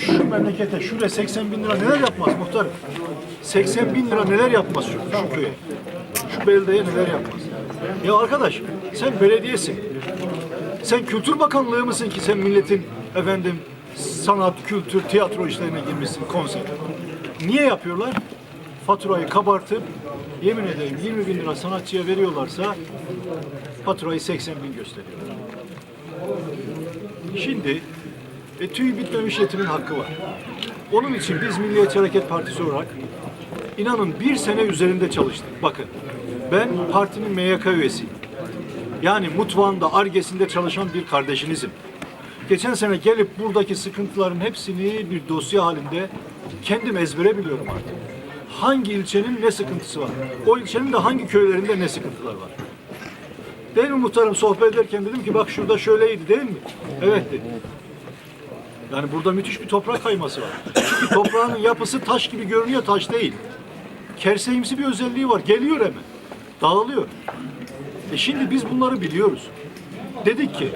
Şu memlekete şuraya 80 bin lira neler yapmaz muhtarım? 80 bin lira neler yapmaz şu, şu köye? Şu beldeye neler yapmaz? Ya arkadaş sen belediyesin. Sen Kültür Bakanlığı mısın ki sen milletin efendim sanat, kültür, tiyatro işlerine girmişsin konser. Niye yapıyorlar? Faturayı kabartıp yemin ederim 20 bin lira sanatçıya veriyorlarsa faturayı 80 bin gösteriyorlar. Şimdi e, tüy bitmemiş yetimin hakkı var. Onun için biz Milliyetçi Hareket Partisi olarak inanın bir sene üzerinde çalıştık. Bakın ben partinin MYK üyesiyim. Yani mutfağında, argesinde çalışan bir kardeşinizim. Geçen sene gelip buradaki sıkıntıların hepsini bir dosya halinde kendim ezbere biliyorum artık. Hangi ilçenin ne sıkıntısı var? O ilçenin de hangi köylerinde ne sıkıntılar var? Değil mi muhtarım sohbet ederken dedim ki bak şurada şöyleydi değil mi? Evet dedi. Yani burada müthiş bir toprak kayması var. Çünkü toprağın yapısı taş gibi görünüyor, taş değil. Kerseyimsi bir özelliği var. Geliyor hemen. Dağılıyor. E şimdi biz bunları biliyoruz. Dedik ki,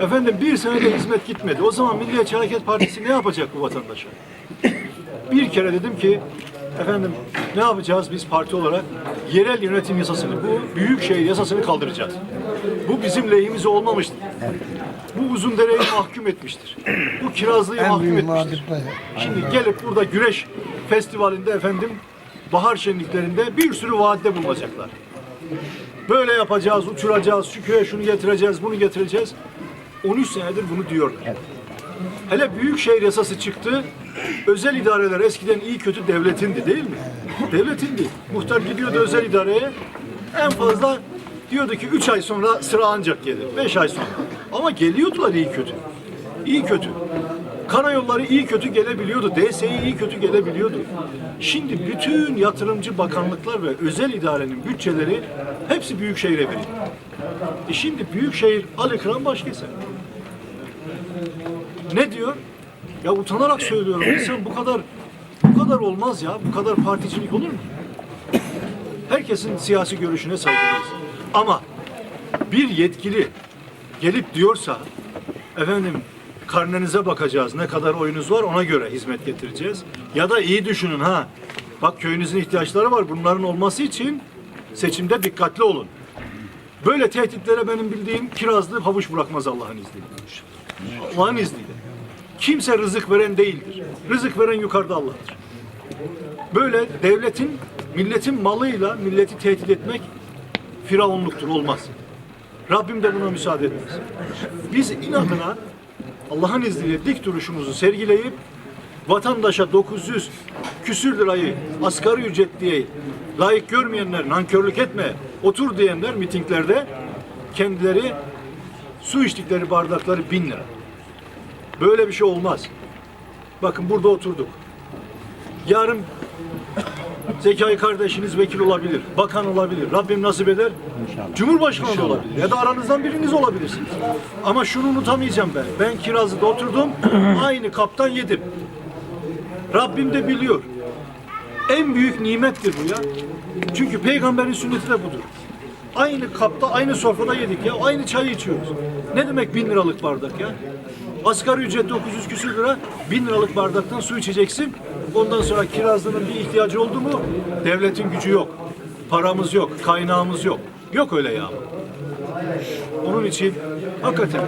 efendim bir senede hizmet gitmedi. O zaman Milliyetçi Hareket Partisi ne yapacak bu vatandaşa? Bir kere dedim ki, efendim ne yapacağız biz parti olarak? Yerel yönetim yasasını, bu büyükşehir yasasını kaldıracağız. Bu bizim lehimize olmamıştır. Bu uzun dereyi mahkum etmiştir. Bu kirazlıyı mahkum büyük etmiştir. Şimdi gelip burada güreş festivalinde efendim bahar şenliklerinde bir sürü vaatte bulunacaklar. Böyle yapacağız, uçuracağız, şu köye şunu getireceğiz, bunu getireceğiz. 13 senedir bunu diyorlar. Hele Büyükşehir yasası çıktı. Özel idareler eskiden iyi kötü devletindi değil mi? Devletindi. Muhtar gidiyordu özel idareye. En fazla diyordu ki 3 ay sonra sıra ancak gelir. 5 ay sonra. Ama geliyordular iyi kötü. İyi kötü. Karayolları iyi kötü gelebiliyordu. DSİ iyi kötü gelebiliyordu. Şimdi bütün yatırımcı bakanlıklar ve özel idarenin bütçeleri hepsi Büyükşehir'e veriliyor. E şimdi Büyükşehir Ali Kıran Başkeser. Ne diyor? Ya utanarak söylüyorum. İnsan bu kadar bu kadar olmaz ya. Bu kadar particilik olur mu? Herkesin siyasi görüşüne saygılıyız. Ama bir yetkili gelip diyorsa efendim karnenize bakacağız. Ne kadar oyunuz var ona göre hizmet getireceğiz. Ya da iyi düşünün ha. Bak köyünüzün ihtiyaçları var. Bunların olması için seçimde dikkatli olun. Böyle tehditlere benim bildiğim kirazlı havuç bırakmaz Allah'ın izniyle. Allah'ın izniyle. Kimse rızık veren değildir. Rızık veren yukarıda Allah'tır. Böyle devletin, milletin malıyla milleti tehdit etmek firavunluktur, olmaz. Rabbim de buna müsaade etmez. Biz inadına Allah'ın izniyle dik duruşumuzu sergileyip vatandaşa 900 küsür lirayı asgari ücret diye layık görmeyenler, nankörlük etme, otur diyenler mitinglerde kendileri su içtikleri bardakları bin lira. Böyle bir şey olmaz. Bakın burada oturduk. Yarın Zekai kardeşiniz vekil olabilir, bakan olabilir. Rabbim nasip eder. Cumhurbaşkanı da olabilir. Ya da aranızdan biriniz olabilirsiniz. Ama şunu unutamayacağım ben. Ben Kirazlı'da oturdum. aynı kaptan yedim. Rabbim de biliyor. En büyük nimettir bu ya. Çünkü peygamberin sünneti de budur. Aynı kapta, aynı sofrada yedik ya. Aynı çayı içiyoruz. Ne demek bin liralık bardak ya? Asgari ücret 900 küsür lira. Bin liralık bardaktan su içeceksin. Ondan sonra kirazlının bir ihtiyacı oldu mu devletin gücü yok. Paramız yok, kaynağımız yok. Yok öyle ya. Onun için hakikaten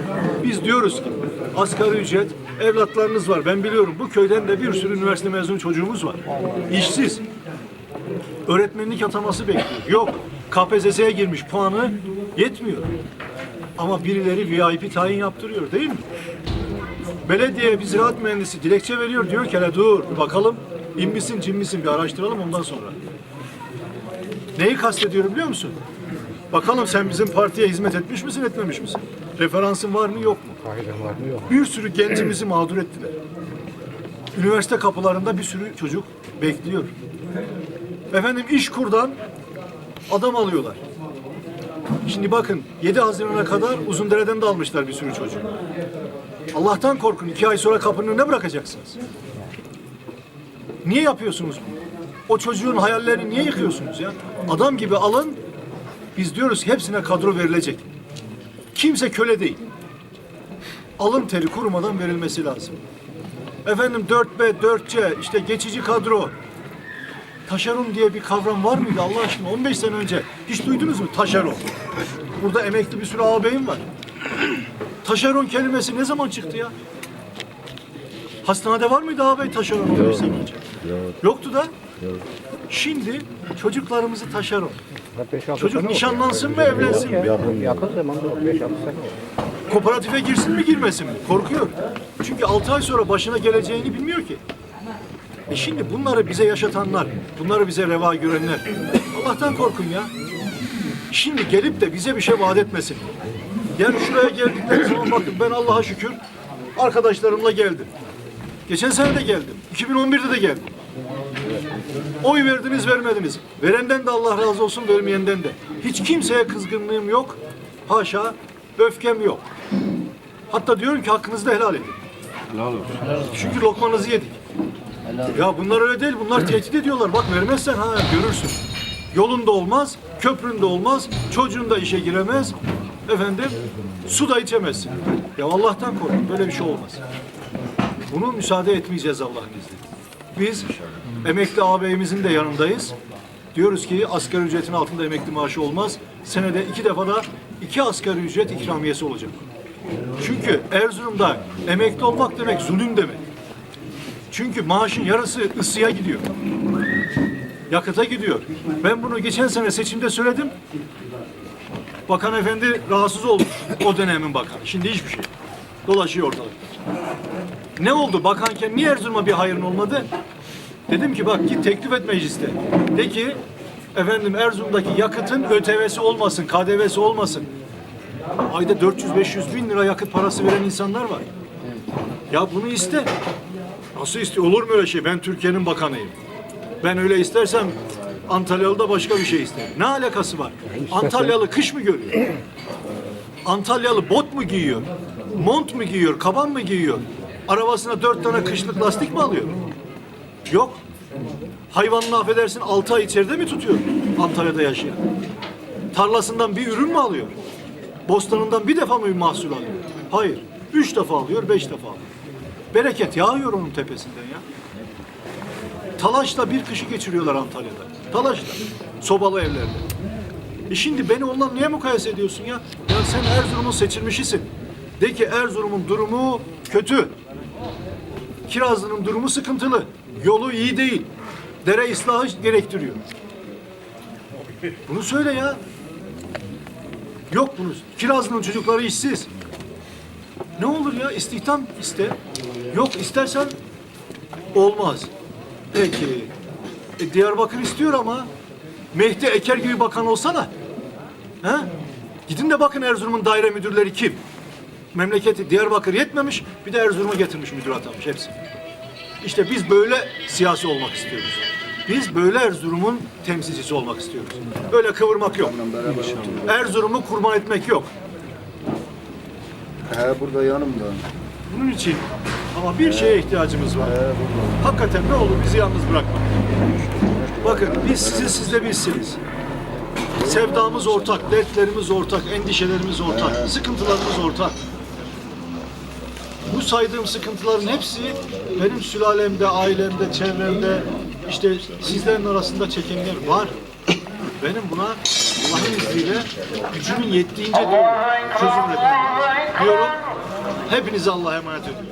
biz diyoruz ki asgari ücret evlatlarınız var. Ben biliyorum bu köyden de bir sürü üniversite mezunu çocuğumuz var. İşsiz. Öğretmenlik ataması bekliyor. Yok. KPSS'ye girmiş puanı yetmiyor. Ama birileri VIP tayin yaptırıyor değil mi? Belediye bir ziraat mühendisi dilekçe veriyor diyor ki hele dur bakalım in misin cin misin bir araştıralım ondan sonra. Neyi kastediyorum biliyor musun? Bakalım sen bizim partiye hizmet etmiş misin etmemiş misin? Referansın var mı yok mu? Bir sürü gencimizi mağdur ettiler. Üniversite kapılarında bir sürü çocuk bekliyor. Efendim iş kurdan adam alıyorlar. Şimdi bakın 7 Haziran'a kadar Uzundere'den de almışlar bir sürü çocuk. Allah'tan korkun. iki ay sonra kapının önüne bırakacaksınız. Niye yapıyorsunuz bunu? O çocuğun hayallerini niye yıkıyorsunuz ya? Adam gibi alın. Biz diyoruz hepsine kadro verilecek. Kimse köle değil. Alın teri kurumadan verilmesi lazım. efendim 4B, 4C, işte geçici kadro. Taşeron diye bir kavram var mıydı Allah aşkına 15 sene önce? Hiç duydunuz mu taşeron? Burada emekli bir sürü ağabeyim var. Taşeron kelimesi ne zaman çıktı ya? Hastanede var mıydı ağabey taşeron 15 sene önce? Yoktu da. Şimdi çocuklarımızı taşeron. Çocuk nişanlansın mı evlensin mi? Yakın, yakın zamanda 5-6 sene. Kooperatife girsin mi girmesin mi? Korkuyor. Çünkü 6 ay sonra başına geleceğini bilmiyor ki. E şimdi bunları bize yaşatanlar, bunları bize reva görenler, Allah'tan korkun ya. Şimdi gelip de bize bir şey vaat etmesin. Yani şuraya geldikleri zaman bakın ben Allah'a şükür arkadaşlarımla geldim. Geçen sene de geldim. 2011'de de geldim. Oy verdiniz vermediniz. Verenden de Allah razı olsun vermeyenden de. Hiç kimseye kızgınlığım yok. Haşa öfkem yok. Hatta diyorum ki hakkınızı da helal edin. Çünkü lokmanızı yedik. Ya bunlar öyle değil. Bunlar tehdit ediyorlar. Bak vermezsen ha görürsün. Yolunda olmaz, köpründe olmaz, çocuğun da işe giremez. Efendim, su da içemezsin. Ya Allah'tan korkun. Böyle bir şey olmaz. Bunu müsaade etmeyeceğiz Allah'ın izniyle. Biz emekli ağabeyimizin de yanındayız. Diyoruz ki asgari ücretin altında emekli maaşı olmaz. Senede iki defa da iki asgari ücret ikramiyesi olacak. Çünkü Erzurum'da emekli olmak demek zulüm demek. Çünkü maaşın yarısı ısıya gidiyor. Yakıta gidiyor. Ben bunu geçen sene seçimde söyledim. Bakan efendi rahatsız olmuş. O dönemin bakanı. Şimdi hiçbir şey. Dolaşıyor ortalıkta. Ne oldu bakanken niye Erzurum'a bir hayrın olmadı? Dedim ki bak git teklif et mecliste. De ki efendim Erzurum'daki yakıtın ÖTV'si olmasın, KDV'si olmasın. Ayda 400-500 bin lira yakıt parası veren insanlar var. Ya bunu iste. Nasıl iste? Olur mu öyle şey? Ben Türkiye'nin bakanıyım. Ben öyle istersem Antalyalı da başka bir şey ister. Ne alakası var? Antalyalı kış mı görüyor? Antalyalı bot mu giyiyor? Mont mu giyiyor? Kaban mı giyiyor? Arabasına dört tane kışlık lastik mi alıyor? Yok. Hayvanını affedersin altı ay içeride mi tutuyor Antalya'da yaşayan? Tarlasından bir ürün mü alıyor? Bostanından bir defa mı bir mahsul alıyor? Hayır. Üç defa alıyor, beş defa alıyor. Bereket yağıyor onun tepesinden ya. Talaşla bir kışı geçiriyorlar Antalya'da. Talaşla. Sobalı evlerde. E şimdi beni onunla niye mukayese ediyorsun ya? Ya sen Erzurum'un seçilmişisin. De ki Erzurum'un durumu kötü. Kirazlı'nın durumu sıkıntılı. Yolu iyi değil. Dere ıslahı gerektiriyor. Bunu söyle ya. Yok bunu. Kirazlı'nın çocukları işsiz. Ne olur ya istihdam iste. Yok istersen olmaz. Peki. E, Diyarbakır istiyor ama Mehdi Eker gibi bakan olsana. He? Gidin de bakın Erzurum'un daire müdürleri kim? Memleketi Diyarbakır yetmemiş, bir de Erzurum'a getirmiş müdür atamış hepsi. İşte biz böyle siyasi olmak istiyoruz. Biz böyle Erzurum'un temsilcisi olmak istiyoruz. Öyle kıvırmak yok. Erzurum'u kurban etmek yok. He burada yanımda. Bunun için ama bir şeye ihtiyacımız var. Hakikaten ne olur bizi yalnız bırakma. Bakın biz sizi siz de bizsiniz. Sevdamız ortak, dertlerimiz ortak, endişelerimiz ortak, sıkıntılarımız ortak. Bu saydığım sıkıntıların hepsi benim sülalemde, ailemde, çevremde, işte sizlerin arasında çekenler var. Benim buna Allah'ın izniyle gücümün yettiğince doğru çözüm üretmem lazım. diyorum. Hepinize Allah'a emanet ediyorum.